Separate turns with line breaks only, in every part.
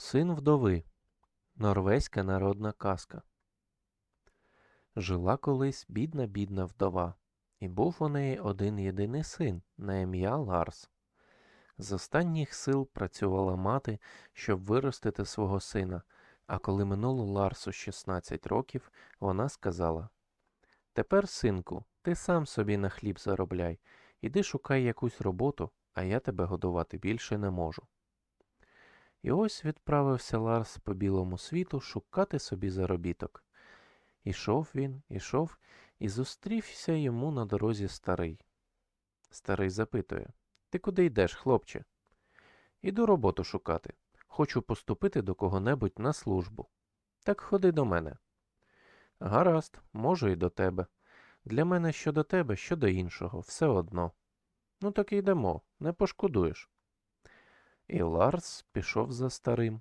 Син вдови. Норвезька народна казка. Жила колись бідна бідна вдова, і був у неї один єдиний син на ім'я Ларс. З останніх сил працювала мати, щоб виростити свого сина, а коли минуло Ларсу 16 років, вона сказала Тепер, синку, ти сам собі на хліб заробляй, іди шукай якусь роботу, а я тебе годувати більше не можу. І ось відправився Ларс по білому світу шукати собі заробіток. Ішов він, ішов, і зустрівся йому на дорозі старий. Старий запитує Ти куди йдеш, хлопче? Іду роботу шукати. Хочу поступити до кого-небудь на службу. Так ходи до мене. Гаразд, можу і до тебе. Для мене що до тебе, що до іншого, все одно. Ну так йдемо, не пошкодуєш. І Ларс пішов за старим.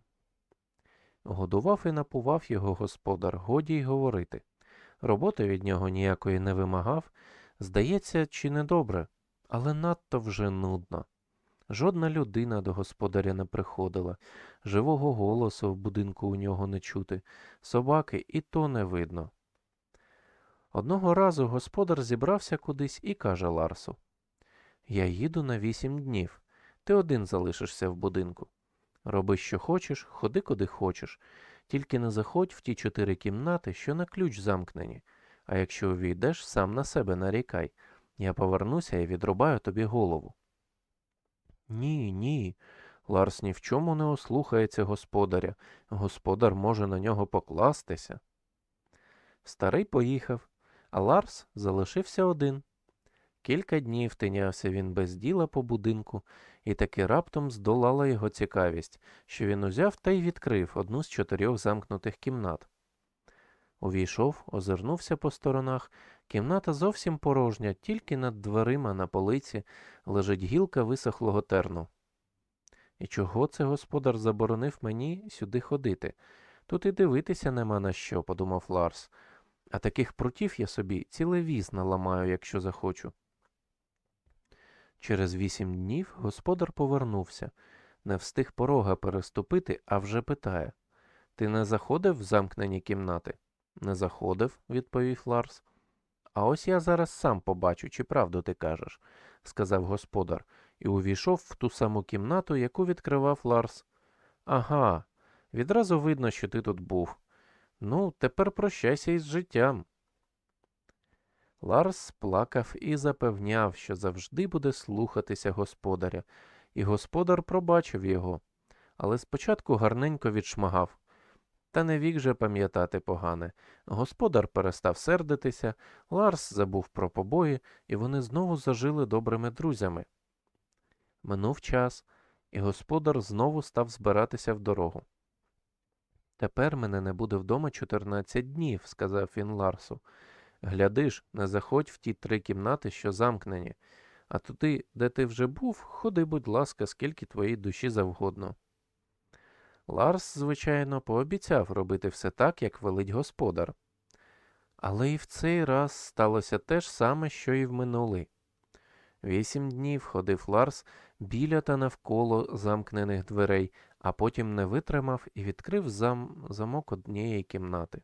Годував і напував його господар, годі й говорити. Роботи від нього ніякої не вимагав, здається, чи не добре, але надто вже нудно. Жодна людина до господаря не приходила, живого голосу в будинку у нього не чути, собаки і то не видно. Одного разу господар зібрався кудись і каже Ларсу Я їду на вісім днів. Ти один залишишся в будинку. Роби, що хочеш, ходи куди хочеш, тільки не заходь в ті чотири кімнати, що на ключ замкнені, а якщо увійдеш, сам на себе нарікай. Я повернуся і відрубаю тобі голову. Ні, ні. Ларс ні в чому не ослухається господаря. Господар може на нього покластися. Старий поїхав, а Ларс залишився один. Кілька днів тинявся він без діла по будинку, і таки раптом здолала його цікавість, що він узяв та й відкрив одну з чотирьох замкнутих кімнат. Увійшов, озирнувся по сторонах. Кімната зовсім порожня, тільки над дверима на полиці лежить гілка висохлого терну. І чого це господар заборонив мені сюди ходити? Тут і дивитися нема на що, подумав Ларс. А таких прутів я собі ціле віз наламаю, якщо захочу. Через вісім днів господар повернувся, не встиг порога переступити, а вже питає Ти не заходив в замкнені кімнати? Не заходив, відповів Ларс. А ось я зараз сам побачу, чи правду ти кажеш, сказав господар, і увійшов в ту саму кімнату, яку відкривав Ларс. Ага, відразу видно, що ти тут був. Ну, тепер прощайся із життям. Ларс плакав і запевняв, що завжди буде слухатися господаря, і господар пробачив його, але спочатку гарненько відшмагав. Та не вік же пам'ятати погане. Господар перестав сердитися, Ларс забув про побої, і вони знову зажили добрими друзями. Минув час, і господар знову став збиратися в дорогу. Тепер мене не буде вдома 14 днів, сказав він Ларсу. Гляди ж, не заходь в ті три кімнати, що замкнені, а туди, де ти вже був, ходи, будь ласка, скільки твоїй душі завгодно. Ларс, звичайно, пообіцяв робити все так, як велить господар. Але і в цей раз сталося те ж саме, що і в минулий. Вісім днів ходив Ларс біля та навколо замкнених дверей, а потім не витримав і відкрив зам... замок однієї кімнати.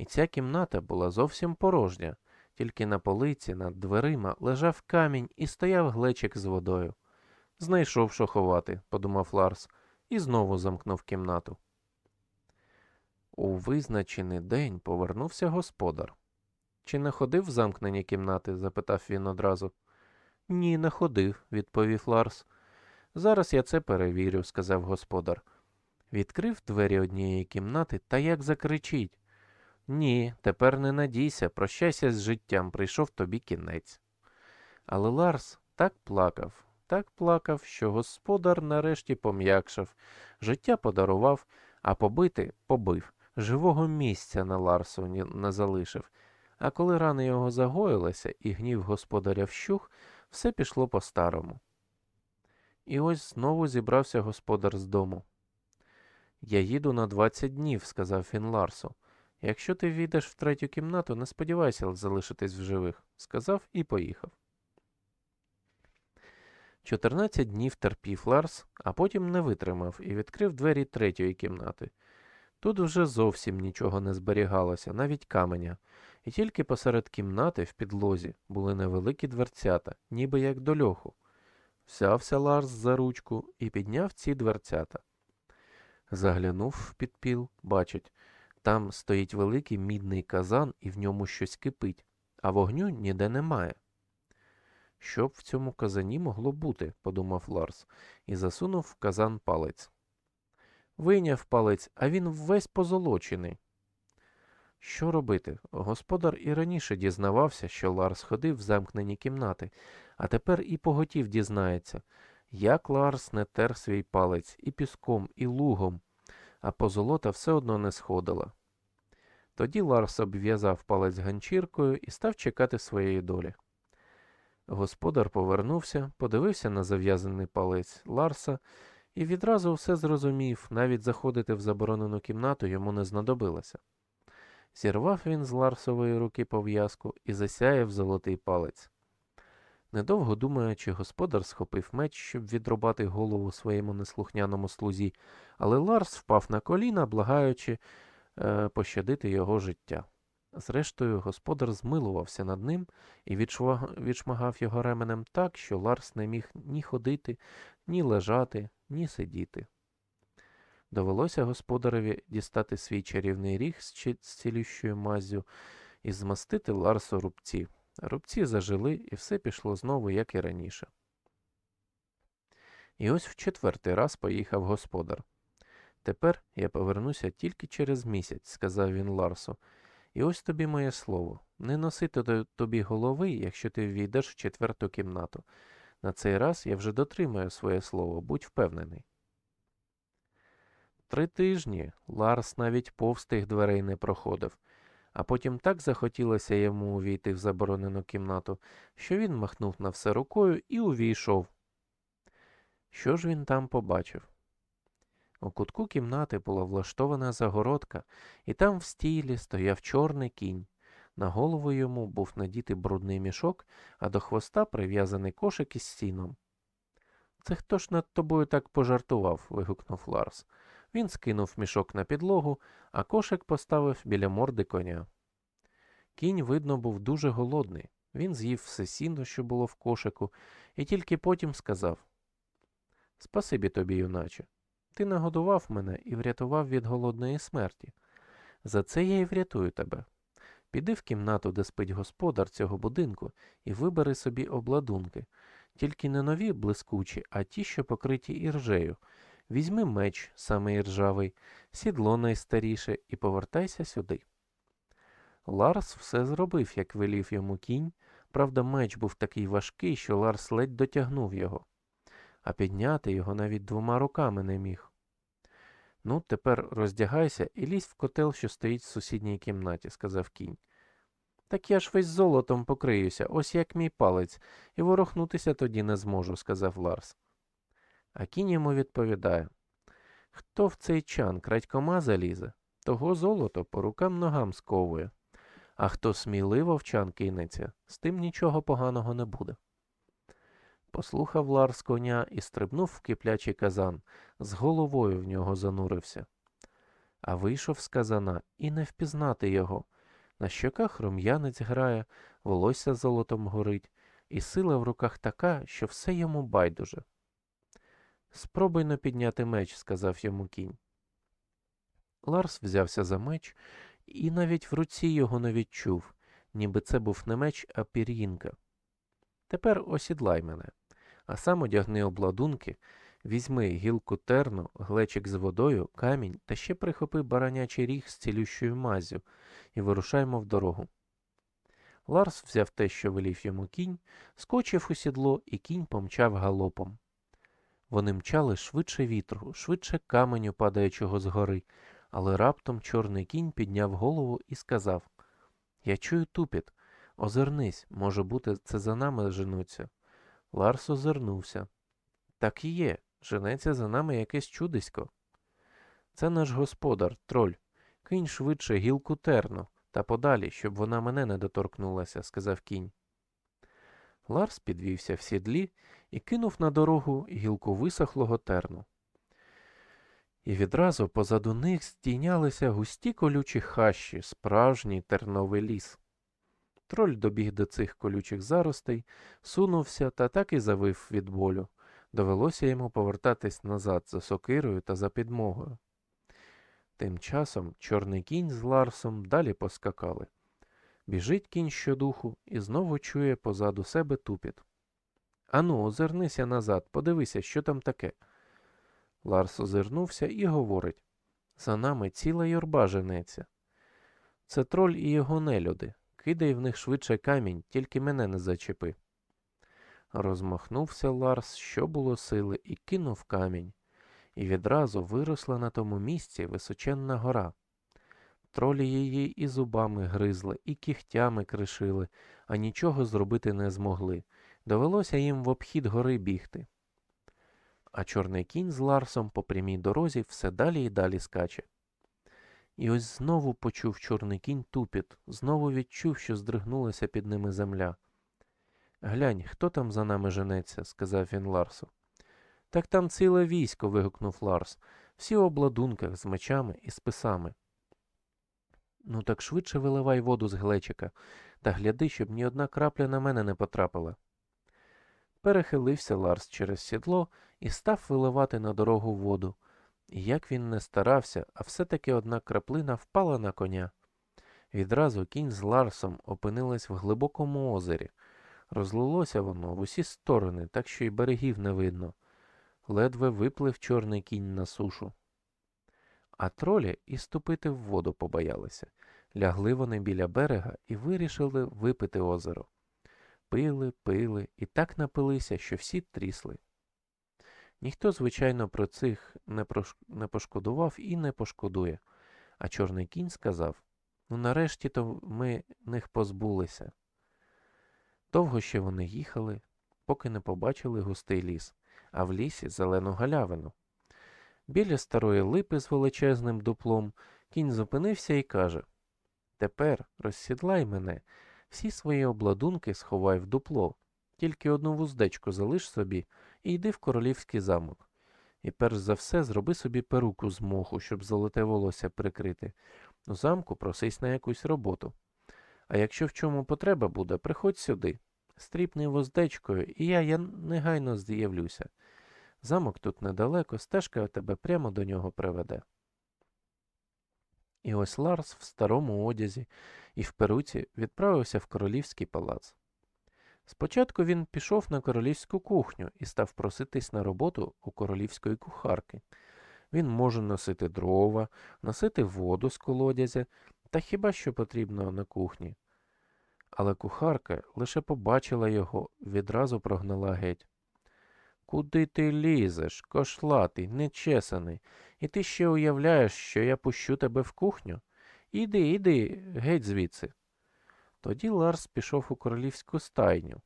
І ця кімната була зовсім порожня, тільки на полиці над дверима лежав камінь і стояв глечик з водою. Знайшов, що ховати, подумав Ларс, і знову замкнув кімнату. У визначений день повернувся господар. Чи не ходив в замкнені кімнати? запитав він одразу. Ні, не ходив, відповів Ларс. Зараз я це перевірю, сказав господар. Відкрив двері однієї кімнати та як закричить. Ні, тепер не надійся, прощайся з життям, прийшов тобі кінець. Але Ларс так плакав, так плакав, що господар нарешті пом'якшав, життя подарував, а побити побив, живого місця на Ларсу не залишив. А коли рани його загоїлися і гнів господаря вщух, все пішло по-старому. І ось знову зібрався господар з дому. Я їду на двадцять днів, сказав він Ларсу. Якщо ти війдеш в третю кімнату, не сподівайся залишитись в живих, сказав і поїхав. Чотирнадцять днів терпів Ларс, а потім не витримав і відкрив двері третьої кімнати. Тут вже зовсім нічого не зберігалося, навіть каменя, і тільки посеред кімнати в підлозі були невеликі дверцята, ніби як до льоху. Взявся Ларс за ручку і підняв ці дверцята. Заглянув в підпіл, бачить, там стоїть великий мідний казан і в ньому щось кипить, а вогню ніде немає. Що б в цьому казані могло бути, подумав Ларс, і засунув в казан палець. Вийняв палець, а він весь позолочений. Що робити? Господар і раніше дізнавався, що Ларс ходив в замкнені кімнати, а тепер і поготів дізнається, як Ларс не тер свій палець і піском, і лугом, а позолота все одно не сходила. Тоді Ларс обв'язав палець ганчіркою і став чекати своєї долі. Господар повернувся, подивився на зав'язаний палець Ларса і відразу все зрозумів, навіть заходити в заборонену кімнату йому не знадобилося. Зірвав він з Ларсової руки пов'язку і засяяв золотий палець. Недовго думаючи, господар схопив меч, щоб відрубати голову своєму неслухняному слузі, але Ларс впав на коліна, благаючи е, пощадити його життя. Зрештою, господар змилувався над ним і відшмагав його ременем так, що Ларс не міг ні ходити, ні лежати, ні сидіти. Довелося господареві дістати свій чарівний ріг з цілющою маззю і змастити Ларсу рубці. Рубці зажили, і все пішло знову, як і раніше. І ось в четвертий раз поїхав господар. Тепер я повернуся тільки через місяць, сказав він Ларсу. І ось тобі моє слово. Не носити тобі голови, якщо ти ввійдеш в четверту кімнату. На цей раз я вже дотримаю своє слово, будь впевнений. Три тижні Ларс навіть повз тих дверей не проходив, а потім так захотілося йому увійти в заборонену кімнату, що він махнув на все рукою і увійшов. Що ж він там побачив? У кутку кімнати була влаштована загородка, і там в стілі стояв чорний кінь. На голову йому був надітий брудний мішок, а до хвоста прив'язаний кошик із сіном. Це хто ж над тобою так пожартував? вигукнув Ларс. Він скинув мішок на підлогу, а кошик поставив біля морди коня. Кінь, видно, був дуже голодний. Він з'їв все сіно, що було в кошику, і тільки потім сказав Спасибі тобі, юначе. Ти нагодував мене і врятував від голодної смерті. За це я і врятую тебе. Піди в кімнату, де спить господар цього будинку, і вибери собі обладунки, тільки не нові блискучі, а ті, що покриті іржею. Візьми меч, саме іржавий, сідло найстаріше, і повертайся сюди. Ларс все зробив, як велів йому кінь, правда, меч був такий важкий, що Ларс ледь дотягнув його, а підняти його навіть двома руками не міг. Ну, тепер роздягайся і лізь в котел, що стоїть в сусідній кімнаті, сказав кінь. Так я ж весь золотом покриюся, ось як мій палець, і ворухнутися тоді не зможу, сказав Ларс. А кінь йому відповідає Хто в цей чан крадькома залізе, того золото по рукам ногам сковує, а хто сміливо в чан кинеться, з тим нічого поганого не буде. Послухав Ларс коня і стрибнув в киплячий казан, з головою в нього занурився. А вийшов з казана і не впізнати його. На щоках рум'янець грає, волосся золотом горить, і сила в руках така, що все йому байдуже. Спробуй но підняти меч, сказав йому кінь. Ларс взявся за меч і навіть в руці його не відчув, ніби це був не меч, а пір'їнка. Тепер осідлай мене, а сам одягни обладунки, візьми гілку терну, глечик з водою, камінь та ще прихопи баранячий ріг з цілющою мазю і вирушаймо в дорогу. Ларс взяв те, що велів йому кінь, скочив у сідло, і кінь помчав галопом. Вони мчали швидше вітру, швидше каменю, падаючого згори, але раптом чорний кінь підняв голову і сказав Я чую тупіт. Озирнись, може бути, це за нами женуться. Ларс озирнувся. Так і є. Женеться за нами якесь чудисько. Це наш господар, троль. Кинь швидше гілку терну та подалі, щоб вона мене не доторкнулася, сказав кінь. Ларс підвівся в сідлі і кинув на дорогу гілку висохлого терну. І відразу позаду них здійнялися густі колючі хащі, справжній терновий ліс. Троль добіг до цих колючих заростей, сунувся та так і завив від болю. Довелося йому повертатись назад за сокирою та за підмогою. Тим часом чорний кінь з Ларсом далі поскакали. Біжить кінь щодуху і знову чує позаду себе тупіт. Ану, озирнися назад, подивися, що там таке. Ларс озирнувся і говорить За нами ціла юрба женеться. Це троль і його нелюди. Кидай в них швидше камінь, тільки мене не зачепи. Розмахнувся Ларс, що було сили, і кинув камінь. І відразу виросла на тому місці височенна гора. Тролі її і зубами гризли, і кігтями кришили, а нічого зробити не змогли. Довелося їм в обхід гори бігти. А чорний кінь з Ларсом по прямій дорозі все далі і далі скаче. І ось знову почув чорний кінь тупіт, знову відчув, що здригнулася під ними земля. Глянь, хто там за нами женеться, сказав він Ларсу. Так там ціле військо. вигукнув Ларс, всі в обладунках з мечами і списами. Ну так швидше виливай воду з глечика та гляди, щоб ні одна крапля на мене не потрапила. Перехилився Ларс через сідло і став виливати на дорогу воду. Як він не старався, а все-таки одна краплина впала на коня. Відразу кінь з Ларсом опинились в глибокому озері. Розлилося воно в усі сторони, так що й берегів не видно. Ледве виплив чорний кінь на сушу. А тролі і ступити в воду побоялися. Лягли вони біля берега і вирішили випити озеро. Пили, пили і так напилися, що всі трісли. Ніхто, звичайно, про цих не, прош... не пошкодував і не пошкодує. А чорний кінь сказав ну нарешті то ми них позбулися. Довго ще вони їхали, поки не побачили густий ліс, а в лісі зелену галявину. Біля старої липи з величезним дуплом кінь зупинився і каже Тепер розсідлай мене, всі свої обладунки сховай в дупло, тільки одну вуздечку залиш собі і йди в королівський замок. І перш за все зроби собі перуку з моху, щоб золоте волосся прикрити. У замку просись на якусь роботу. А якщо в чому потреба буде, приходь сюди. Стріпни воздечкою, і я, я негайно з'явлюся. Замок тут недалеко, стежка тебе прямо до нього приведе. І ось Ларс в старому одязі і в перуці відправився в королівський палац. Спочатку він пішов на королівську кухню і став проситись на роботу у королівської кухарки. Він може носити дрова, носити воду з колодязя та хіба що потрібно на кухні. Але кухарка лише побачила його, відразу прогнала геть. Куди ти лізеш, кошлатий, нечесаний, і ти ще уявляєш, що я пущу тебе в кухню? Іди, іди, геть звідси. Тоді Ларс пішов у королівську стайню,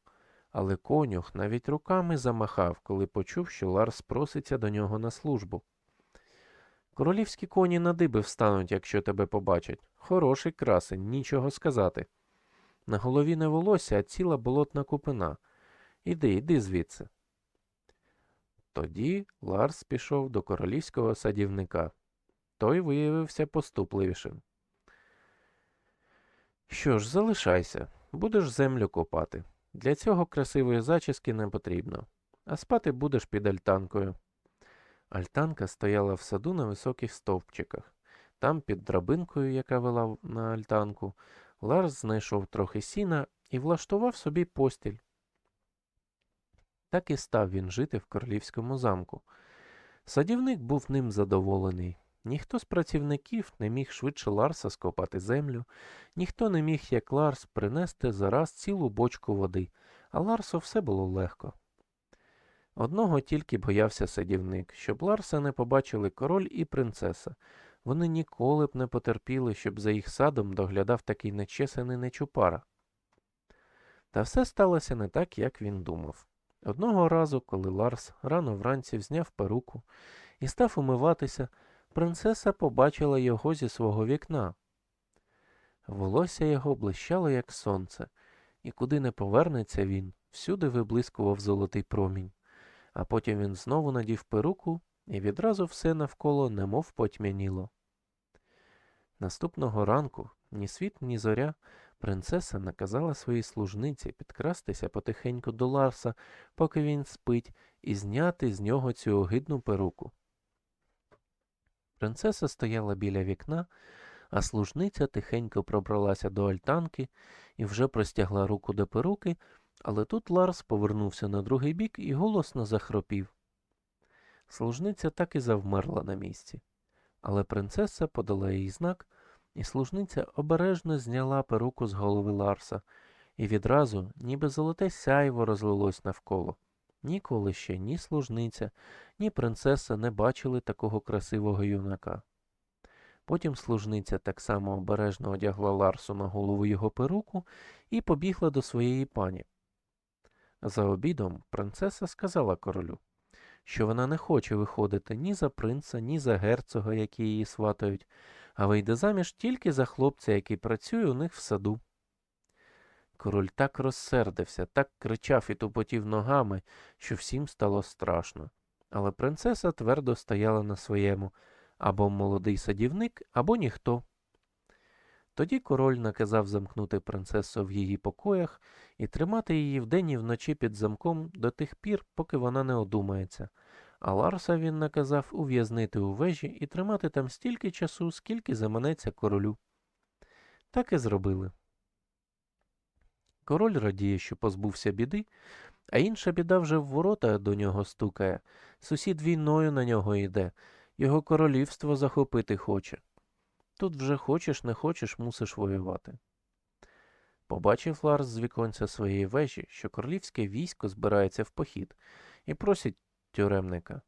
але конюх навіть руками замахав, коли почув, що Ларс проситься до нього на службу. Королівські коні на диби встануть, якщо тебе побачать. Хороший красень, нічого сказати. На голові не волосся, а ціла болотна купина. Іди, іди звідси. Тоді Ларс пішов до королівського садівника. Той виявився поступливішим. Що ж, залишайся, будеш землю копати. Для цього красивої зачіски не потрібно, а спати будеш під альтанкою. Альтанка стояла в саду на високих стовпчиках. Там, під драбинкою, яка вела на альтанку, Ларс знайшов трохи сіна і влаштував собі постіль. Так і став він жити в королівському замку. Садівник був ним задоволений. Ніхто з працівників не міг швидше Ларса скопати землю, ніхто не міг, як Ларс, принести зараз цілу бочку води, а Ларсу все було легко. Одного тільки боявся садівник, щоб Ларса не побачили король і принцеса. Вони ніколи б не потерпіли, щоб за їх садом доглядав такий нечесаний нечупара. Та все сталося не так, як він думав. Одного разу, коли Ларс рано вранці взняв перуку і став умиватися, принцеса побачила його зі свого вікна. Волосся його блищало, як сонце, і куди не повернеться він, всюди виблискував золотий промінь. а потім він знову надів перуку, і відразу все навколо немов потьмяніло. Наступного ранку ні світ, ні зоря принцеса наказала своїй служниці підкрастися потихеньку до Ларса, поки він спить, і зняти з нього цю огидну перуку. Принцеса стояла біля вікна, а служниця тихенько пробралася до альтанки і вже простягла руку до перуки, але тут Ларс повернувся на другий бік і голосно захропів. Служниця так і завмерла на місці. Але принцеса подала їй знак, і служниця обережно зняла перуку з голови Ларса, і відразу, ніби золоте сяйво розлилось навколо. Ніколи ще ні служниця, ні принцеса не бачили такого красивого юнака. Потім служниця так само обережно одягла Ларсу на голову його перуку і побігла до своєї пані. За обідом принцеса сказала королю, що вона не хоче виходити ні за принца, ні за герцога, які її сватають, а вийде заміж тільки за хлопця, який працює у них в саду. Король так розсердився, так кричав і тупотів ногами, що всім стало страшно. Але принцеса твердо стояла на своєму або молодий садівник, або ніхто. Тоді король наказав замкнути принцесу в її покоях і тримати її вдень і вночі під замком до тих пір, поки вона не одумається. А Ларса він наказав ув'язнити у вежі і тримати там стільки часу, скільки заманеться королю. Так і зробили. Король радіє, що позбувся біди, а інша біда вже в ворота до нього стукає. Сусід війною на нього йде, його королівство захопити хоче. Тут вже хочеш, не хочеш, мусиш воювати. Побачив Ларс з віконця своєї вежі, що королівське військо збирається в похід, і просить тюремника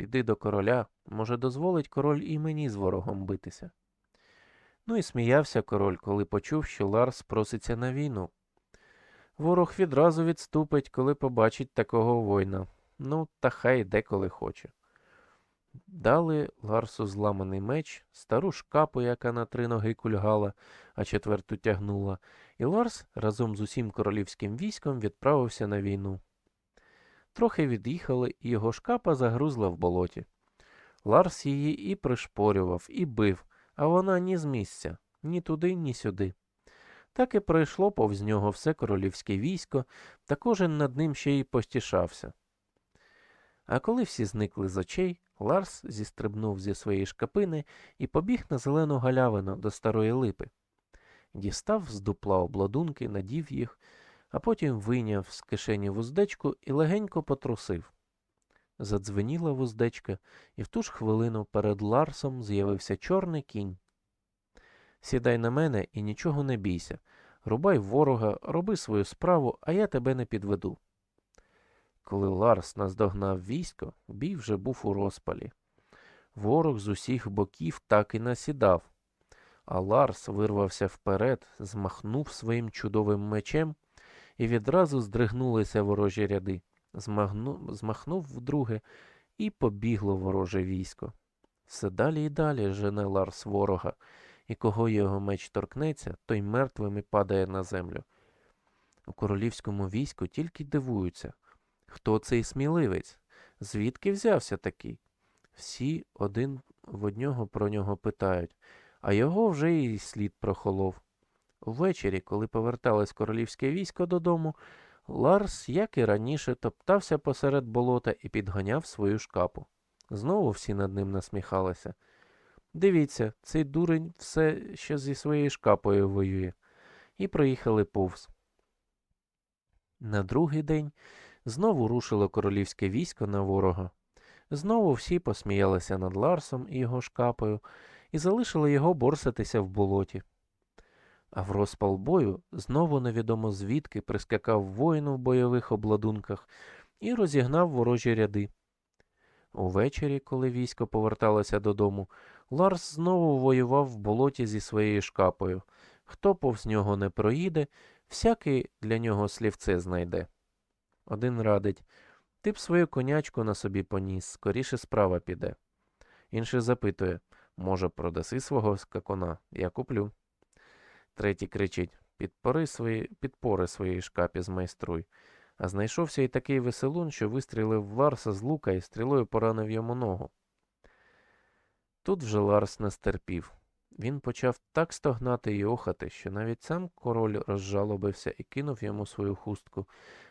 піди до короля, може, дозволить король і мені з ворогом битися. Ну і сміявся король, коли почув, що Ларс проситься на війну. Ворог відразу відступить, коли побачить такого воїна. Ну, та хай йде, коли хоче. Дали Ларсу зламаний меч, стару шкапу, яка на три ноги кульгала, а четверту тягнула, і Ларс разом з усім королівським військом відправився на війну. Трохи від'їхали, і його шкапа загрузла в болоті. Ларс її і пришпорював, і бив, а вона ні з місця, ні туди, ні сюди. Так і пройшло повз нього все королівське військо, та кожен над ним ще й постішався. А коли всі зникли з очей, Ларс зістрибнув зі своєї шкапини і побіг на зелену галявину до старої липи. Дістав з дупла обладунки, надів їх, а потім вийняв з кишені вуздечку і легенько потрусив. Задзвеніла вуздечка, і в ту ж хвилину перед Ларсом з'явився чорний кінь. Сідай на мене і нічого не бійся. Рубай ворога, роби свою справу, а я тебе не підведу. Коли Ларс наздогнав військо, бій вже був у розпалі. Ворог з усіх боків так і насідав, а Ларс вирвався вперед, змахнув своїм чудовим мечем, і відразу здригнулися ворожі ряди. Змахну... Змахнув вдруге і побігло вороже військо. Все далі і далі жене Ларс ворога, і кого його меч торкнеться, той мертвим і падає на землю. У королівському війську тільки дивуються. Хто цей сміливець? Звідки взявся такий? Всі один в однього про нього питають, а його вже і слід прохолов. Увечері, коли поверталось королівське військо додому, Ларс, як і раніше, топтався посеред болота і підганяв свою шкапу. Знову всі над ним насміхалися. Дивіться, цей дурень все ще зі своєю шкапою воює. І проїхали повз. На другий день Знову рушило королівське військо на ворога. Знову всі посміялися над Ларсом і його шкапою і залишили його борсатися в болоті. А в розпал бою знову невідомо звідки прискакав воїн у бойових обладунках і розігнав ворожі ряди. Увечері, коли військо поверталося додому, Ларс знову воював в болоті зі своєю шкапою. Хто повз нього не проїде, всякий для нього слівце знайде. Один радить ти б свою конячку на собі поніс, скоріше справа піде. Інший запитує може, продаси свого скакуна, я куплю. Третій кричить підпори свої, підпори своїй шкапі змайструй. А знайшовся і такий веселун, що вистрілив в Ларса з лука і стрілою поранив йому ногу. Тут вже Ларс не стерпів. Він почав так стогнати і охати, що навіть сам король розжалобився і кинув йому свою хустку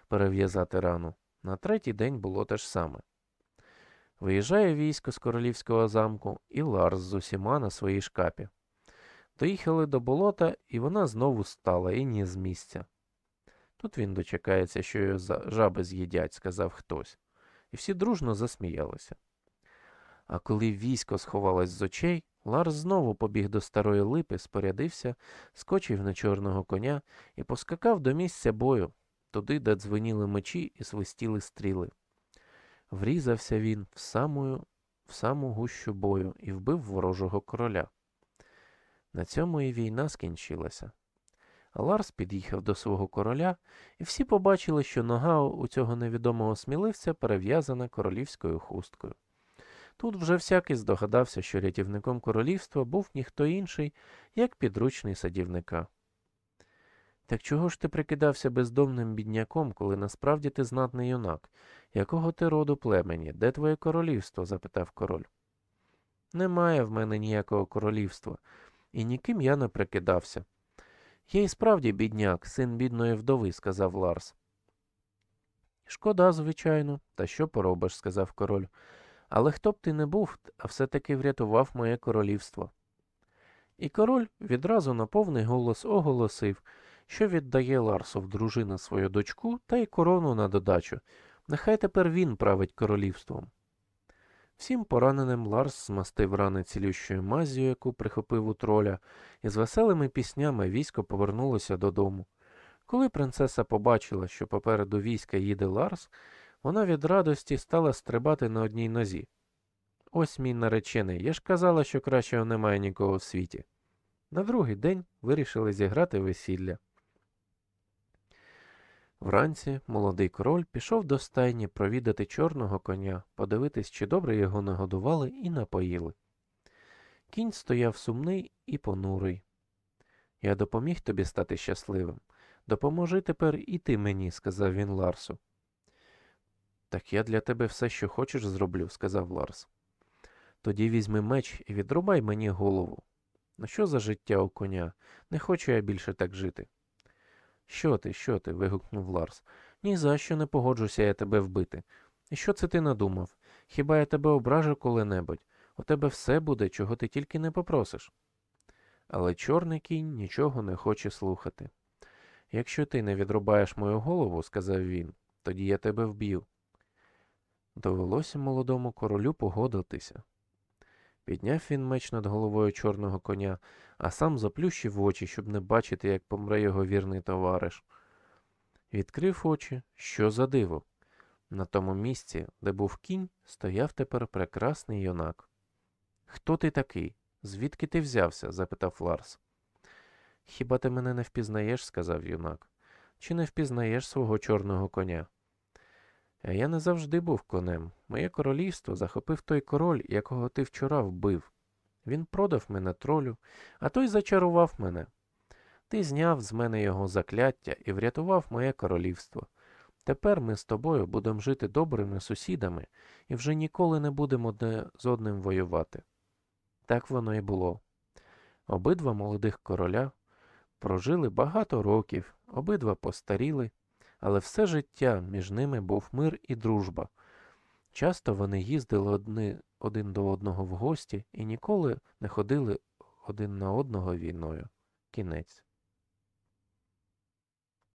перев'язати рану. На третій день було те ж саме. Виїжджає військо з королівського замку, і Ларс з усіма на своїй шкапі. Доїхали до болота, і вона знову стала і ні з місця. Тут він дочекається, що його жаби з'їдять, сказав хтось, і всі дружно засміялися. А коли військо сховалось з очей, Ларс знову побіг до старої липи, спорядився, скочив на чорного коня і поскакав до місця бою, туди, де дзвеніли мечі і свистіли стріли. Врізався він в саму, в саму гущу бою і вбив ворожого короля. На цьому і війна скінчилася. Ларс під'їхав до свого короля, і всі побачили, що нога у цього невідомого сміливця перев'язана королівською хусткою. Тут вже всякий здогадався, що рятівником королівства був ніхто інший, як підручний садівника. Так чого ж ти прикидався бездомним бідняком, коли насправді ти знатний юнак? Якого ти роду племені? Де твоє королівство? запитав король. Немає в мене ніякого королівства, і ніким я не прикидався. Я і справді бідняк, син бідної вдови, сказав Ларс. Шкода, звичайно, та що поробиш, сказав король. Але хто б ти не був, а все-таки врятував моє королівство. І король відразу на повний голос оголосив, що віддає Ларсу в дружину свою дочку та й корону на додачу. Нехай тепер він править королівством. Всім пораненим Ларс змастив рани цілющою маззю, яку прихопив у троля, і з веселими піснями військо повернулося додому. Коли принцеса побачила, що попереду війська їде Ларс, вона від радості стала стрибати на одній нозі. Ось мій наречений, я ж казала, що кращого немає нікого в світі. На другий день вирішили зіграти весілля. Вранці молодий король пішов до стайні провідати чорного коня, подивитись, чи добре його нагодували і напоїли. Кінь стояв сумний і понурий. Я допоміг тобі стати щасливим. Допоможи тепер і ти мені, сказав він Ларсу. Так я для тебе все, що хочеш, зроблю, сказав Ларс. Тоді візьми меч і відрубай мені голову. Ну що за життя у коня? Не хочу я більше так жити. Що ти, що ти? вигукнув Ларс. Ні за що не погоджуся я тебе вбити. І що це ти надумав? Хіба я тебе ображу коли-небудь? У тебе все буде, чого ти тільки не попросиш. Але чорний кінь нічого не хоче слухати. Якщо ти не відрубаєш мою голову, сказав він, тоді я тебе вб'ю. Довелося молодому королю погодитися. Підняв він меч над головою чорного коня, а сам заплющив очі, щоб не бачити, як помре його вірний товариш. Відкрив очі, що за диво. На тому місці, де був кінь, стояв тепер прекрасний юнак. Хто ти такий? Звідки ти взявся? запитав Ларс. Хіба ти мене не впізнаєш? сказав юнак. Чи не впізнаєш свого чорного коня? Я не завжди був конем. Моє королівство захопив той король, якого ти вчора вбив. Він продав мене тролю, а той зачарував мене. Ти зняв з мене його закляття і врятував моє королівство. Тепер ми з тобою будемо жити добрими сусідами і вже ніколи не будемо одне з одним воювати. Так воно і було. Обидва молодих короля прожили багато років, обидва постаріли, але все життя між ними був мир і дружба. Часто вони їздили одни, один до одного в гості і ніколи не ходили один на одного війною. Кінець.